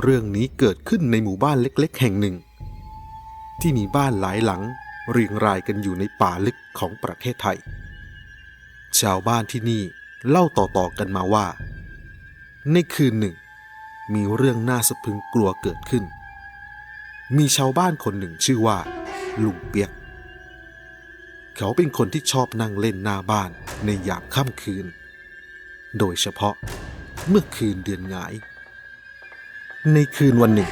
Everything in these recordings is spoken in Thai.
เรื่องนี้เกิดขึ้นในหมู่บ้านเล็กๆ แห่งหนึ่ง ที่มีบ้านหลายหลังเรียงรายกันอยู่ในป่าลึกของประเทศไทย ชาวบ้านที่นี่เล่าต่อๆกันมาว่า ในคืนหนึ่ง มีเรื่องน่าสะพึงกลัวเกิดขึ้น มีชาวบ้านคนหนึ่งชื่อว่า ลุงเปียก เขาเป็นคนที่ชอบนั่งเล่นหน้าบ้านในยามค่ำคืน โดยเฉพาะเมื่อคืนเดือนหงาย ในคืนวันหนึ่ง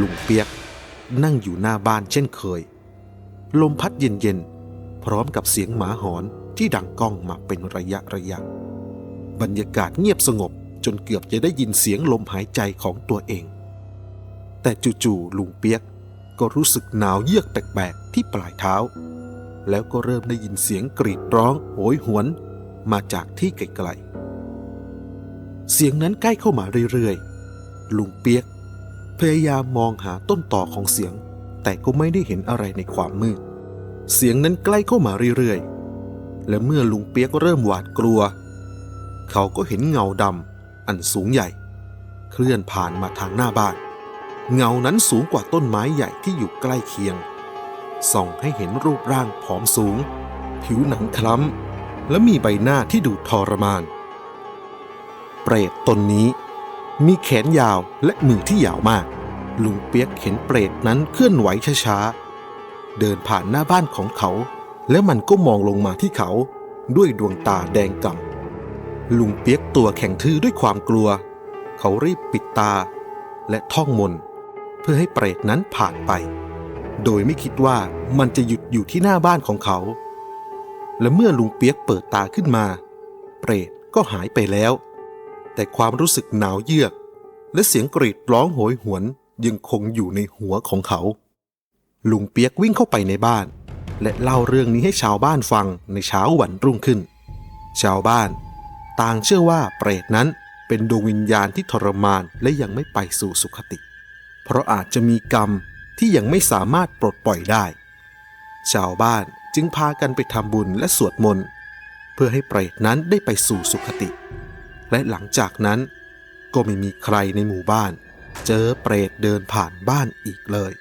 ลุงเปียกนั่งอยู่หน้าบ้านเช่นเคย ลมพัดเย็นๆ พร้อมกับเสียงหมาหอนที่ดังก้องมาเป็นระยะระยะ บรรยากาศเงียบสงบจนเกือบจะได้ยินเสียงลมหายใจของตัวเอง แต่จู่ๆลุงเปียกก็รู้สึกหนาวเยือกแปลกๆที่ปลายเท้า แล้วก็เริ่มได้ยินเสียงกรีดร้องโหยหวนมาจากที่ไกลๆเสียงนั้นใกล้เข้ามาเรื่อยๆ ลุงเปียก พยายามมองหาต้นต่อของเสียง แต่ก็ไม่ได้เห็นอะไรในความมืด เสียงนั้นใกล้เข้ามาเรื่อยๆ และเมื่อลุงเปียกเริ่มหวาดกลัว เขาก็เห็นเงาดำอันสูงใหญ่ เคลื่อนผ่านมาทางหน้าบ้าน เงานั้นสูงกว่าต้นไม้ใหญ่ที่อยู่ใกล้เคียง ส่องให้เห็นรูปร่างผอมสูง ผิวหนังคล้ำและมีใบหน้าที่ดูทรมาน เปรตตนนี้ มีแขนยาวและมือที่ยาวมาก ลุงเปียกเห็นเปรตนั้นเคลื่อนไหวช้าๆ เดินผ่านหน้าบ้านของเขา แล้วมันก็มองลงมาที่เขา ด้วยดวงตาแดงก่ำลุงเปียกตัวแข็งทื่อด้วยความกลัว เขารีบปิดตา และท่องมน เพื่อให้เปรตนั้นผ่านไป โดยไม่คิดว่ามันจะหยุดอยู่ที่หน้าบ้านของเขา และเมื่อลุงเปียกเปิดตาขึ้นมา เปรตก็หายไปแล้ว แต่ความรู้สึกหนาวเยือก และเสียงกรีดร้องโหยหวนยังคงอยู่ในหัวของเขา ลุงเปียกวิ่งเข้าไปในบ้าน และเล่าเรื่องนี้ให้ชาวบ้านฟังในเช้าวันรุ่งขึ้น ชาวบ้าน ต่างเชื่อว่าเปรตนั้นเป็นดวงวิญญาณที่ทรมานและยังไม่ไปสู่สุคติ เพราะอาจจะมีกรรมที่ยังไม่สามารถปลดปล่อยได้ ชาวบ้านจึงพากันไปทำบุญและสวดมนต์เพื่อให้เปรตนั้นได้ไปสู่สุคติ และหลังจากนั้นก็ไม่มีใครในหมู่บ้าน เจอเปรตเดินผ่านบ้านอีกเลย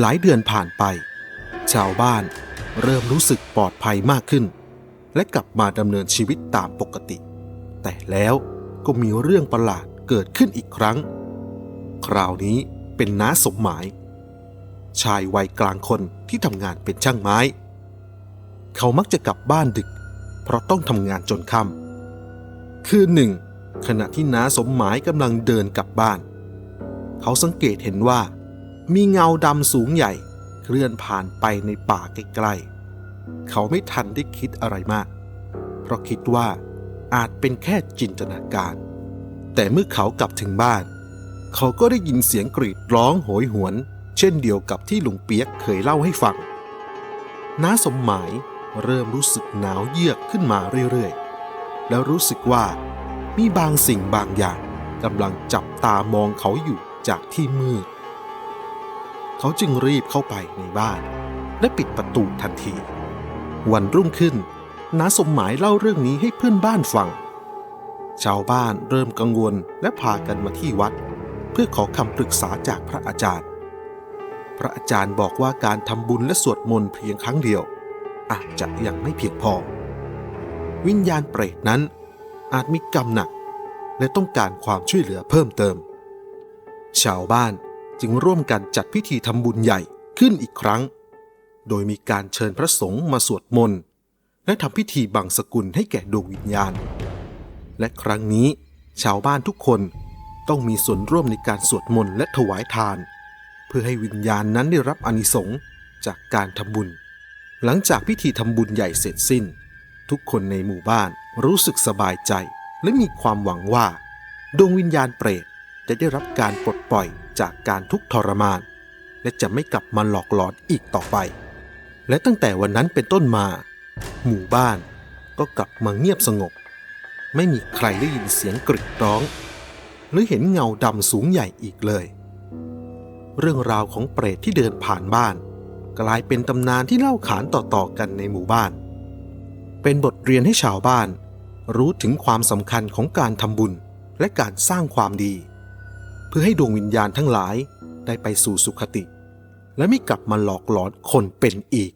หลายเดือนผ่านไป ชาวบ้านเริ่มรู้สึกปลอดภัยมากขึ้น และกลับมาดำเนินชีวิตตามปกติ แต่แล้วก็มีเรื่องประหลาดเกิดขึ้นอีกครั้ง คราวนี้เป็นน้าสมหมาย ชายวัยกลางคนที่ทำงานเป็นช่างไม้ เขามักจะกลับบ้านดึก เพราะต้องทำงานจนค่ำคืนหนึ่ง ขณะที่น้าสมหมายกำลังเดินกลับบ้าน เขาสังเกตเห็นว่า มีเงาดำสูงใหญ่ เคลื่อนผ่านไปในป่าใกล้ๆ เขาไม่ทันได้คิดอะไรมาก เพราะคิดว่าอาจเป็นแค่จินตนาการ แต่เมื่อเขากลับถึงบ้าน เขาก็ได้ยินเสียงกรีดร้องโหยหวน เช่นเดียวกับที่ลุงเปียกเคยเล่าให้ฟังน้าสมหมาย เริ่มรู้สึกหนาวเยือกขึ้นมาเรื่อยๆ แล้วรู้สึกว่ามีบางสิ่งบางอย่างกำลังจับตามองเขาอยู่จากที่มืด เขาจึงรีบเข้าไปในบ้าน และปิดประตูทันที วันรุ่งขึ้นน้าสมหมายเล่าเรื่องนี้ให้เพื่อนบ้านฟัง ชาวบ้านเริ่มกังวลและพากันมาที่วัด เพื่อขอคำปรึกษาจากพระอาจารย์ พระอาจารย์บอกว่าการทำบุญและสวดมนต์เพียงครั้งเดียว อาจจะยังไม่เพียงพอ วิญญาณเปรตนั้นอาจมีกรรมหนัก และต้องการความช่วยเหลือเพิ่มเติม ชาวบ้านจึงร่วมกันจัดพิธีทำบุญใหญ่ขึ้นอีกครั้ง โดยมีการเชิญพระสงฆ์มาสวดมนต์และทำพิธีบังสกุลให้แก่ดวงวิญญาณ และครั้งนี้ชาวบ้านทุกคนต้องมีส่วนร่วมในการสวดมนต์และถวายทาน เพื่อให้วิญญาณนั้นได้รับอานิสงส์จากการทำบุญ หลังจากพิธีทำบุญใหญ่เสร็จสิ้น ทุกคนในหมู่บ้านรู้สึกสบายใจ และมีความหวังว่า ดวงวิญญาณเปรตจะได้รับการปลดปล่อยจากการทุกข์ทรมาน และจะไม่กลับมาหลอกหลอนอีกต่อไป และตั้งแต่วันนั้นเป็นต้นมา หมู่บ้านก็กลับมาเงียบสงบ ไม่มีใครได้ยินเสียงกรีดร้อง หรือเห็นเงาดำสูงใหญ่อีกเลย เรื่องราวของเปรตที่เดินผ่านบ้าน กลายเป็นตำนานที่เล่าขานต่อๆกันในหมู่บ้าน เป็นบทเรียนให้ชาวบ้าน รู้ถึงความสำคัญของการทำบุญและการสร้างความดี เพื่อให้ดวงวิญญาณทั้งหลายได้ไปสู่สุคติ และไม่กลับมาหลอกหลอนคนเป็นอีก